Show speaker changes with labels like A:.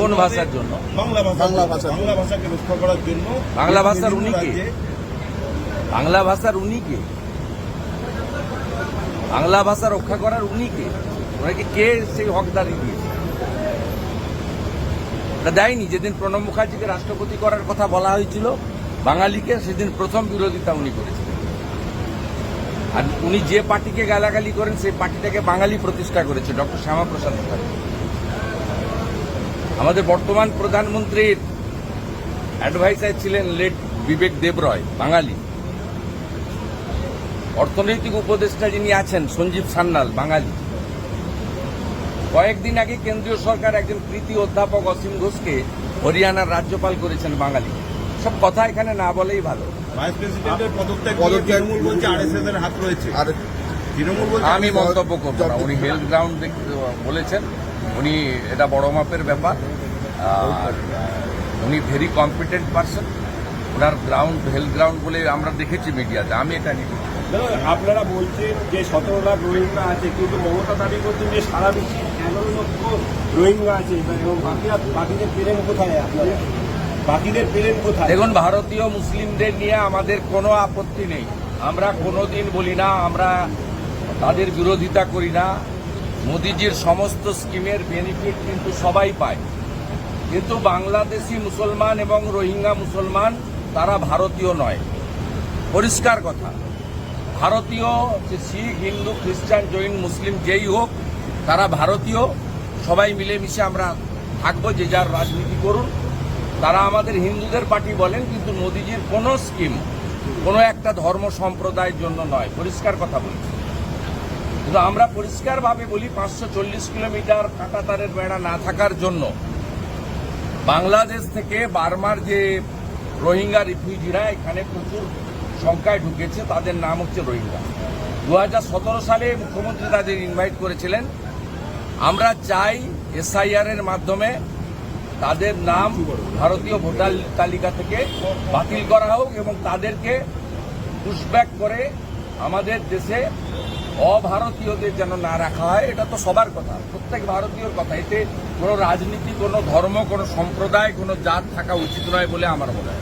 A: কোন ভাষার জন্য?
B: বাংলা ভাষা।
C: বাংলা ভাষা।
B: বাংলা ভাষাকে রক্ষা করার জন্য
A: বাংলা ভাষার উনি কে? বাংলা ভাষার উনি কে? বাংলা ভাষা রক্ষা করার উনি কে? ওনাকে কে সেই হকদারি দিয়েছে? দেয়নি। যেদিন প্রণব মুখার্জিকে রাষ্ট্রপতি করার কথা বলা হয়েছিল বাঙালিকে সেদিন প্রথম বিরোধিতা উনি করেছিলেন আর উনি যে পার্টিকে গালাগালি করেন সেই পার্টিটাকে বাঙালি প্রতিষ্ঠা করেছে ডক্টর শ্যামাপ্রসাদ মুখার্জি। আমাদের বর্তমান প্রধানমন্ত্রীর অ্যাডভাইসার ছিলেন লেট বিবেক দেবরয় বাঙালি। অর্থনৈতিক উপদেষ্টা যিনি আছেন সঞ্জীব সান্যাল বাঙালি। কয়েকদিন আগে কেন্দ্রীয় সরকার একজন কৃতি অধ্যাপক অসীম ঘোষকে হরিয়ানার রাজ্যপাল করেছেন বাঙালি। সব কথা এখানে না বলেই ভালো। আমি মন্তব্য করব না। উনি হেলথ গ্রাউন্ড বলেছেন। উনি এটা বড় মাপের ব্যাপার। আর উনি ভেরি কম্পিটেন্ট পার্সন ওনার গ্রাউন্ড হেলথ গ্রাউন্ড বলে আমরা দেখেছি মিডিয়াতে আমি এটা নিয়ে
D: আপনারা বলছেন যে সতেরো লাখ রোহিঙ্গা আছে কিন্তু মমতা দাবি করছেন যে সারা বিশ্বে এগারো লক্ষ রোহিঙ্গা আছে। এবং বাকিরা বাকিদের পেলেন কোথায় আপনারা বাকিদের পেলেন কোথায়?
A: দেখুন ভারতীয় মুসলিমদের নিয়ে আমাদের কোনো আপত্তি নেই। আমরা কোনোদিন বলি না আমরা তাদের বিরোধিতা করি না। মোদিজির সমস্ত স্কিমের বেনিফিট কিন্তু সবাই পায়। কিন্তু বাংলাদেশি মুসলমান এবং রোহিঙ্গা মুসলমান, তারা ভারতীয় নয়। পরিষ্কার কথা, ভারতীয় যে শিখ, হিন্দু, খ্রিস্টান, জৈন, মুসলিম যেই হোক, তারা ভারতীয়। সবাই মিলেমিশে আমরা থাকব, যে যার রাজনীতি করুন। তারা আমাদের হিন্দুদের পার্টি বলেন, কিন্তু মোদিজির কোনো স্কিম, কোনো একটা ধর্ম সম্প্রদায়ের জন্য নয়। পরিষ্কার কথা বলছি। কিন্তু আমরা পরিষ্কারভাবে বলি, পাঁচশো চল্লিশ কিলোমিটার কাঁটাতারের বেড়া না থাকার জন্য বাংলাদেশ থেকে বার্মার যে রোহিঙ্গা রিফিউজিরা, এখানে প্রচুর সংখ্যায় ঢুকেছে, তাদের নাম হচ্ছে রোহিঙ্গা। দু হাজার সতেরো সালে মুখ্যমন্ত্রী তাদের ইনভাইট করেছিলেন। আমরা চাই এসআইআর এর মাধ্যমে তাদের নাম ভারতীয় ভোটার তালিকা থেকে বাতিল করা হোক এবং তাদেরকে পুশব্যাক করে আমাদের দেশে অভারতীয়দের যেন না রাখা হয় এটা তো সবার কথা প্রত্যেক ভারতীয়র কথা। এতে কোনো রাজনীতি কোনো ধর্ম কোনো সম্প্রদায় কোনো জাত থাকা উচিত নয় বলে আমার মনে হয়।